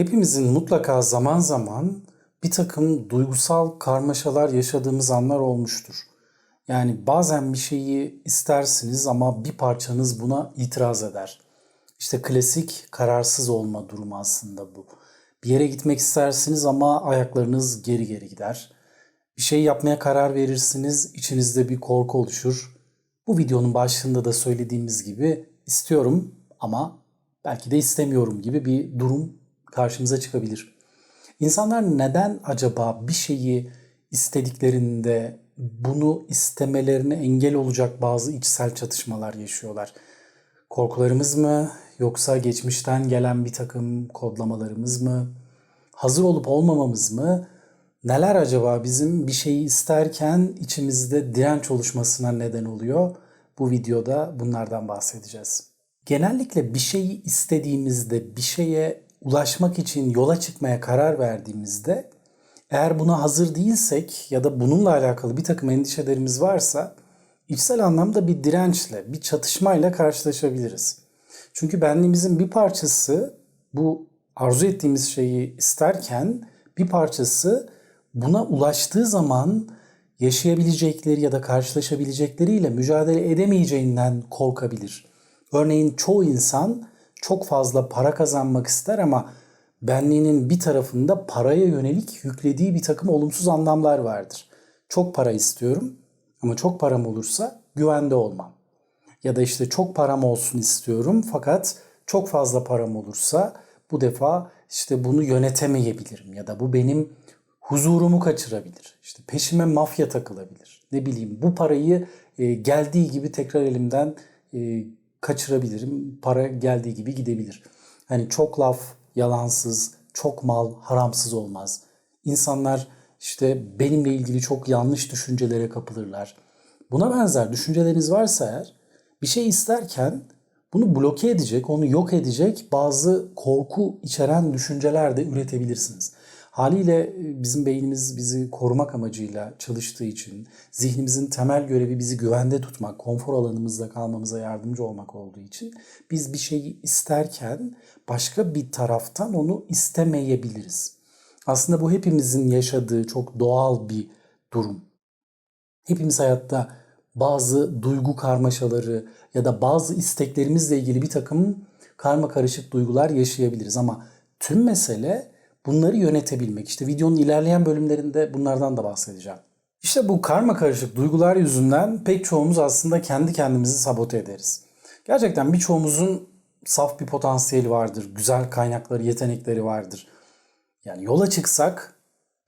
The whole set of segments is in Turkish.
Hepimizin mutlaka zaman zaman bir takım duygusal karmaşalar yaşadığımız anlar olmuştur. Yani bazen bir şeyi istersiniz ama bir parçanız buna itiraz eder. İşte klasik kararsız olma durumu aslında bu. Bir yere gitmek istersiniz ama ayaklarınız geri geri gider. Bir şey yapmaya karar verirsiniz, içinizde bir korku oluşur. Bu videonun başlığında da söylediğimiz gibi istiyorum ama belki de istemiyorum gibi bir durum karşımıza çıkabilir. İnsanlar neden acaba bir şeyi istediklerinde bunu istemelerine engel olacak bazı içsel çatışmalar yaşıyorlar? Korkularımız mı yoksa geçmişten gelen bir takım kodlamalarımız mı? Hazır olup olmamamız mı? Neler acaba bizim bir şeyi isterken içimizde direnç oluşmasına neden oluyor? Bu videoda bunlardan bahsedeceğiz. Genellikle bir şeyi istediğimizde, bir şeye ulaşmak için yola çıkmaya karar verdiğimizde eğer buna hazır değilsek ya da bununla alakalı bir takım endişelerimiz varsa içsel anlamda bir dirençle, bir çatışmayla karşılaşabiliriz. Çünkü benliğimizin bir parçası bu arzu ettiğimiz şeyi isterken bir parçası buna ulaştığı zaman yaşayabilecekleri ya da karşılaşabilecekleriyle mücadele edemeyeceğinden korkabilir. Örneğin çoğu insan çok fazla para kazanmak ister ama benliğinin bir tarafında paraya yönelik yüklediği bir takım olumsuz anlamlar vardır. Çok para istiyorum ama çok param olursa güvende olmam. Ya da işte çok param olsun istiyorum fakat çok fazla param olursa bu defa işte bunu yönetemeyebilirim ya da bu benim huzurumu kaçırabilir. İşte peşime mafya takılabilir. Ne bileyim bu parayı e, geldiği gibi tekrar elimden e, kaçırabilirim. Para geldiği gibi gidebilir. Hani çok laf yalansız, çok mal haramsız olmaz. İnsanlar işte benimle ilgili çok yanlış düşüncelere kapılırlar. Buna benzer düşünceleriniz varsa eğer bir şey isterken bunu bloke edecek, onu yok edecek bazı korku içeren düşünceler de üretebilirsiniz. Haliyle e, bizim beynimiz bizi korumak amacıyla çalıştığı için, zihnimizin temel görevi bizi güvende tutmak, konfor alanımızda kalmamıza yardımcı olmak olduğu için biz bir şeyi isterken başka bir taraftan onu istemeyebiliriz. Aslında bu hepimizin yaşadığı çok doğal bir durum. Hepimiz hayatta bazı duygu karmaşaları ya da bazı isteklerimizle ilgili bir takım karma karışık duygular yaşayabiliriz ama tüm mesele bunları yönetebilmek. İşte videonun ilerleyen bölümlerinde bunlardan da bahsedeceğim. İşte bu karma karışık duygular yüzünden pek çoğumuz aslında kendi kendimizi sabote ederiz. Gerçekten birçoğumuzun saf bir potansiyeli vardır, güzel kaynakları, yetenekleri vardır. Yani yola çıksak,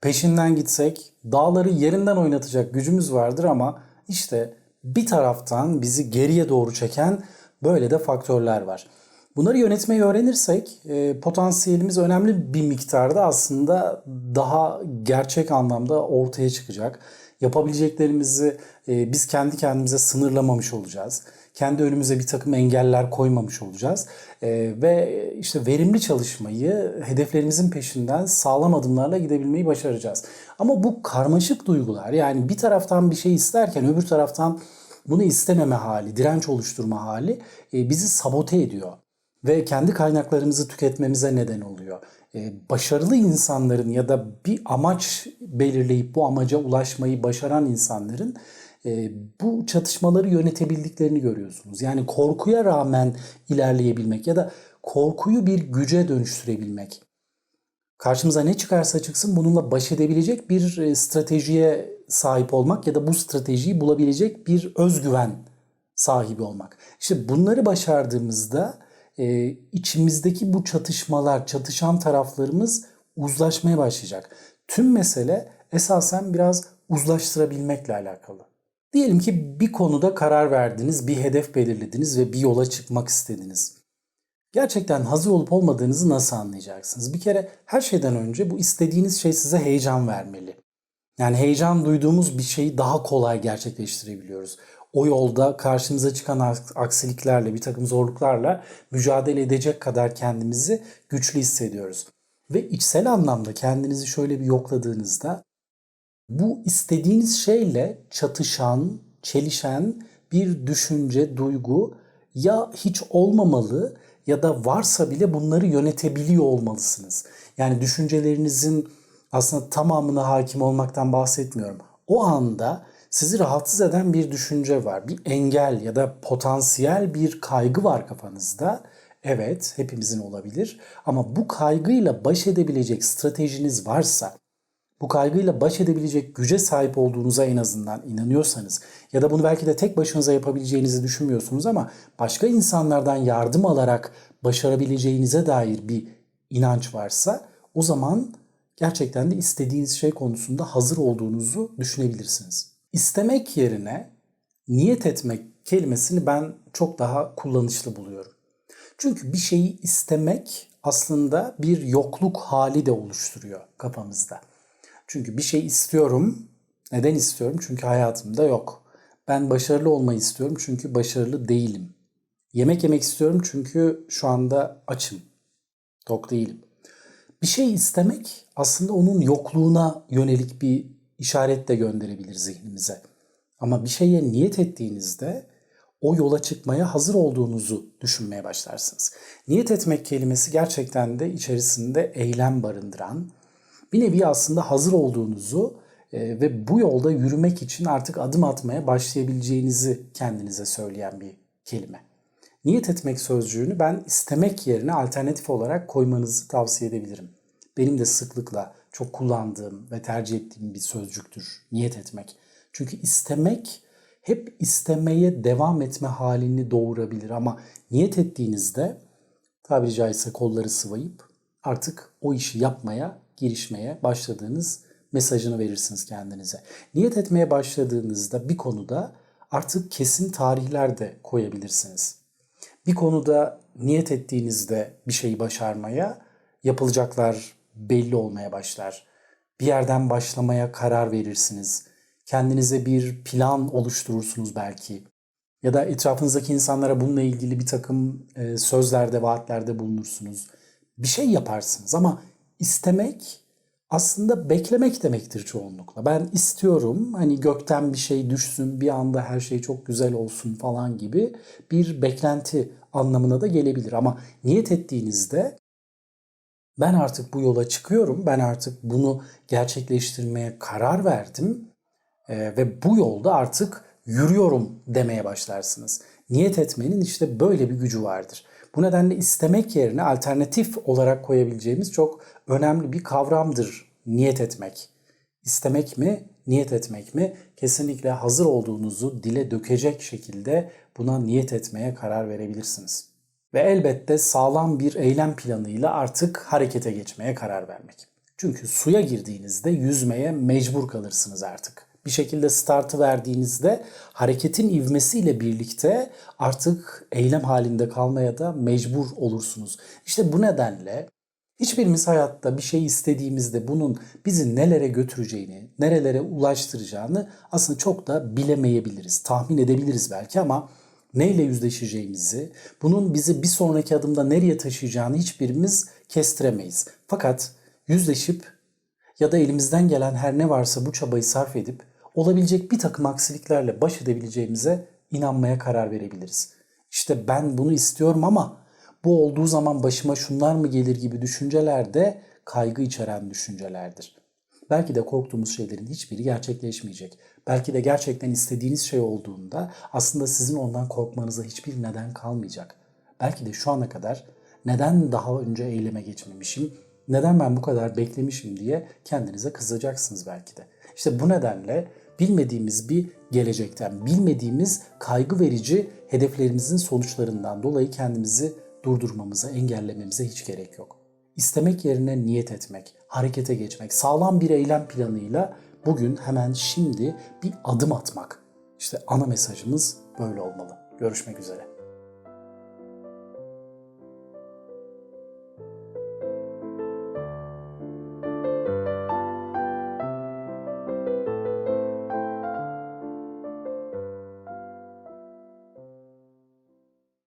peşinden gitsek, dağları yerinden oynatacak gücümüz vardır ama işte bir taraftan bizi geriye doğru çeken böyle de faktörler var. Bunları yönetmeyi öğrenirsek e, potansiyelimiz önemli bir miktarda aslında daha gerçek anlamda ortaya çıkacak. Yapabileceklerimizi e, biz kendi kendimize sınırlamamış olacağız. Kendi önümüze bir takım engeller koymamış olacağız. E, ve işte verimli çalışmayı hedeflerimizin peşinden sağlam adımlarla gidebilmeyi başaracağız. Ama bu karmaşık duygular yani bir taraftan bir şey isterken öbür taraftan bunu istememe hali, direnç oluşturma hali e, bizi sabote ediyor ve kendi kaynaklarımızı tüketmemize neden oluyor. Ee, başarılı insanların ya da bir amaç belirleyip bu amaca ulaşmayı başaran insanların e, bu çatışmaları yönetebildiklerini görüyorsunuz. Yani korkuya rağmen ilerleyebilmek ya da korkuyu bir güce dönüştürebilmek. Karşımıza ne çıkarsa çıksın bununla baş edebilecek bir e, stratejiye sahip olmak ya da bu stratejiyi bulabilecek bir özgüven sahibi olmak. İşte bunları başardığımızda e, içimizdeki bu çatışmalar, çatışan taraflarımız uzlaşmaya başlayacak. Tüm mesele esasen biraz uzlaştırabilmekle alakalı. Diyelim ki bir konuda karar verdiniz, bir hedef belirlediniz ve bir yola çıkmak istediniz. Gerçekten hazır olup olmadığınızı nasıl anlayacaksınız? Bir kere her şeyden önce bu istediğiniz şey size heyecan vermeli. Yani heyecan duyduğumuz bir şeyi daha kolay gerçekleştirebiliyoruz o yolda karşımıza çıkan aksiliklerle, bir takım zorluklarla mücadele edecek kadar kendimizi güçlü hissediyoruz. Ve içsel anlamda kendinizi şöyle bir yokladığınızda bu istediğiniz şeyle çatışan, çelişen bir düşünce, duygu ya hiç olmamalı ya da varsa bile bunları yönetebiliyor olmalısınız. Yani düşüncelerinizin aslında tamamına hakim olmaktan bahsetmiyorum. O anda sizi rahatsız eden bir düşünce var, bir engel ya da potansiyel bir kaygı var kafanızda. Evet, hepimizin olabilir ama bu kaygıyla baş edebilecek stratejiniz varsa, bu kaygıyla baş edebilecek güce sahip olduğunuza en azından inanıyorsanız ya da bunu belki de tek başınıza yapabileceğinizi düşünmüyorsunuz ama başka insanlardan yardım alarak başarabileceğinize dair bir inanç varsa o zaman gerçekten de istediğiniz şey konusunda hazır olduğunuzu düşünebilirsiniz. İstemek yerine niyet etmek kelimesini ben çok daha kullanışlı buluyorum. Çünkü bir şeyi istemek aslında bir yokluk hali de oluşturuyor kafamızda. Çünkü bir şey istiyorum. Neden istiyorum? Çünkü hayatımda yok. Ben başarılı olmayı istiyorum çünkü başarılı değilim. Yemek yemek istiyorum çünkü şu anda açım. Tok değilim. Bir şey istemek aslında onun yokluğuna yönelik bir işaret de gönderebilir zihnimize. Ama bir şeye niyet ettiğinizde o yola çıkmaya hazır olduğunuzu düşünmeye başlarsınız. Niyet etmek kelimesi gerçekten de içerisinde eylem barındıran, bir nevi aslında hazır olduğunuzu e, ve bu yolda yürümek için artık adım atmaya başlayabileceğinizi kendinize söyleyen bir kelime. Niyet etmek sözcüğünü ben istemek yerine alternatif olarak koymanızı tavsiye edebilirim. Benim de sıklıkla çok kullandığım ve tercih ettiğim bir sözcüktür niyet etmek. Çünkü istemek hep istemeye devam etme halini doğurabilir ama niyet ettiğinizde tabiri caizse kolları sıvayıp artık o işi yapmaya, girişmeye başladığınız mesajını verirsiniz kendinize. Niyet etmeye başladığınızda bir konuda artık kesin tarihler de koyabilirsiniz. Bir konuda niyet ettiğinizde bir şeyi başarmaya yapılacaklar belli olmaya başlar. Bir yerden başlamaya karar verirsiniz. Kendinize bir plan oluşturursunuz belki. Ya da etrafınızdaki insanlara bununla ilgili bir takım e, sözlerde, vaatlerde bulunursunuz. Bir şey yaparsınız ama istemek aslında beklemek demektir çoğunlukla. Ben istiyorum hani gökten bir şey düşsün, bir anda her şey çok güzel olsun falan gibi bir beklenti anlamına da gelebilir. Ama niyet ettiğinizde ben artık bu yola çıkıyorum, ben artık bunu gerçekleştirmeye karar verdim e, ve bu yolda artık yürüyorum demeye başlarsınız. Niyet etmenin işte böyle bir gücü vardır. Bu nedenle istemek yerine alternatif olarak koyabileceğimiz çok önemli bir kavramdır niyet etmek. İstemek mi, niyet etmek mi? Kesinlikle hazır olduğunuzu dile dökecek şekilde buna niyet etmeye karar verebilirsiniz. Ve elbette sağlam bir eylem planıyla artık harekete geçmeye karar vermek. Çünkü suya girdiğinizde yüzmeye mecbur kalırsınız artık. Bir şekilde startı verdiğinizde hareketin ivmesiyle birlikte artık eylem halinde kalmaya da mecbur olursunuz. İşte bu nedenle hiçbirimiz hayatta bir şey istediğimizde bunun bizi nelere götüreceğini, nerelere ulaştıracağını aslında çok da bilemeyebiliriz. Tahmin edebiliriz belki ama neyle yüzleşeceğimizi, bunun bizi bir sonraki adımda nereye taşıyacağını hiçbirimiz kestiremeyiz. Fakat yüzleşip ya da elimizden gelen her ne varsa bu çabayı sarf edip olabilecek bir takım aksiliklerle baş edebileceğimize inanmaya karar verebiliriz. İşte ben bunu istiyorum ama bu olduğu zaman başıma şunlar mı gelir gibi düşünceler de kaygı içeren düşüncelerdir. Belki de korktuğumuz şeylerin hiçbiri gerçekleşmeyecek. Belki de gerçekten istediğiniz şey olduğunda aslında sizin ondan korkmanıza hiçbir neden kalmayacak. Belki de şu ana kadar neden daha önce eyleme geçmemişim, neden ben bu kadar beklemişim diye kendinize kızacaksınız belki de. İşte bu nedenle bilmediğimiz bir gelecekten, bilmediğimiz kaygı verici hedeflerimizin sonuçlarından dolayı kendimizi durdurmamıza, engellememize hiç gerek yok. İstemek yerine niyet etmek, harekete geçmek, sağlam bir eylem planıyla bugün hemen şimdi bir adım atmak. İşte ana mesajımız böyle olmalı. Görüşmek üzere.